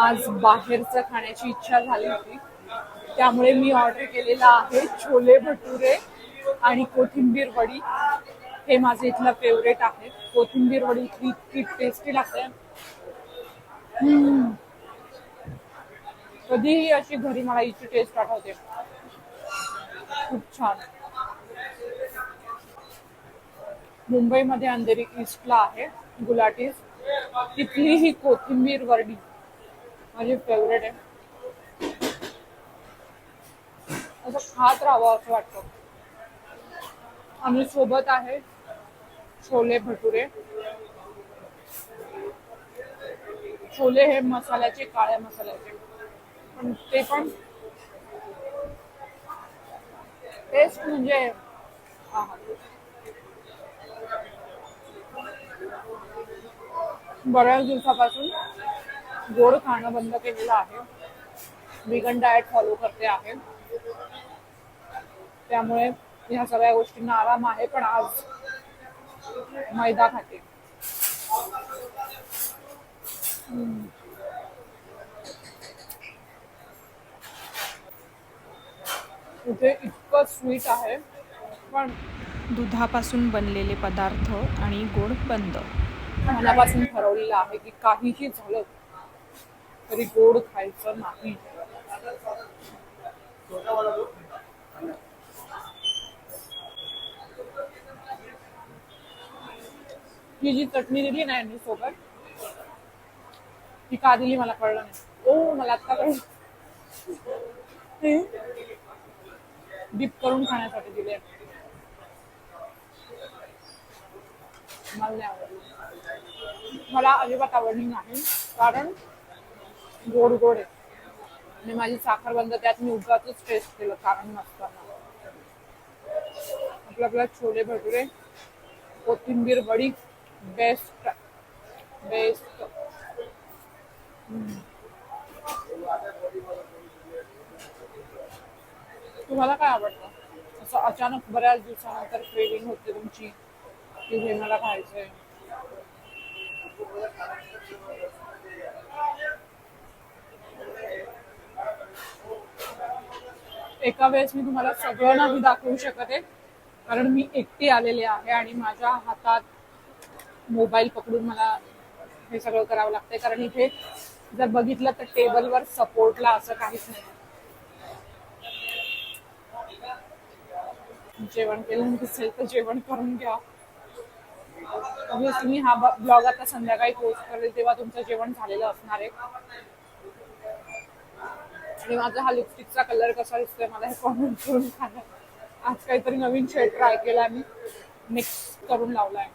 आज बाहेरचं खाण्याची इच्छा झाली होती. त्यामुळे मी ऑर्डर केलेला आहे छोले भटुरे आणि कोथिंबीर वडी. हे माझं इथलं फेवरेट आहे. कोथिंबीर वडी इतकी इतकी टेस्टी लागते. कधीही अशी घरी मला हिची टेस्ट आठवते. खूप छान. मुंबईमध्ये अंधेरी ईस्टला आहे गुलाटीज तिथली ही कोथिंबीर वडी. माझी फेवरेट आहे. असं खात राहावं असं वाटतं. आणि सोबत आहे. छोले भटुरे. छोले हे मसाल्याचे काळ्या मसाल्याचे. पण ते पण टेस्ट म्हणजे बऱ्याच दिवसापासून गोड खाणं बंद केलेलं आहे. विगन डाएट फॉलो करते आहे. त्यामुळे ह्या सगळ्या गोष्टींना आराम आहे पण आज मैदा खाते. इथे इतकं स्वीट आहे पण दुधापासून बनलेले पदार्थ आणि गोड बंद. मनापासून ठरवलेलं आहे की काहीही झालं तरी गोड खायचं नाही. ही जी चटणी दिली ना यांनी सोबत ती का दिली मला कळलं नाही. ओ मला आता कळलं. डिप करून खाण्यासाठी दिले मला नाही आवडलं. मला अजिबात आवडली नाही कारण गोड गोड आहे. आणि माझी साखर बंद त्यात मी उगाच टेस्ट केलं कारण नसताना. आपलं आपला छोले भटुरे कोथिंबीर वडी बेस्ट बेस्ट तुम्हाला काय आवडतं? असं अचानक बऱ्याच दिवसानंतर क्रेविंग होते तुमची की हे मला खायचंय. एका वेळेस मी तुम्हाला सगळं नाही दाखवू शकत आहे. कारण मी एकटी आलेले आहे आणि माझ्या हातात मोबाईल पकडून मला हे सगळं करावं लागतंय. कारण इथे जर बघितलं तर टेबलवर सपोर्टला असं काहीच नाही. जेवण केलं नसेल तर जेवण करून घ्या. ऑब्विसली मी हा ब्लॉग आता संध्याकाळी पोस्ट करेल तेव्हा तुमचं जेवण झालेलं असणार आहे. आणि माझा हा लिपस्टिकचा कलर कसा दिसतोय मला हे कॉमेंट करून सांगा. आज काहीतरी नवीन शेड ट्राय केला मी मिक्स करून लावलाय.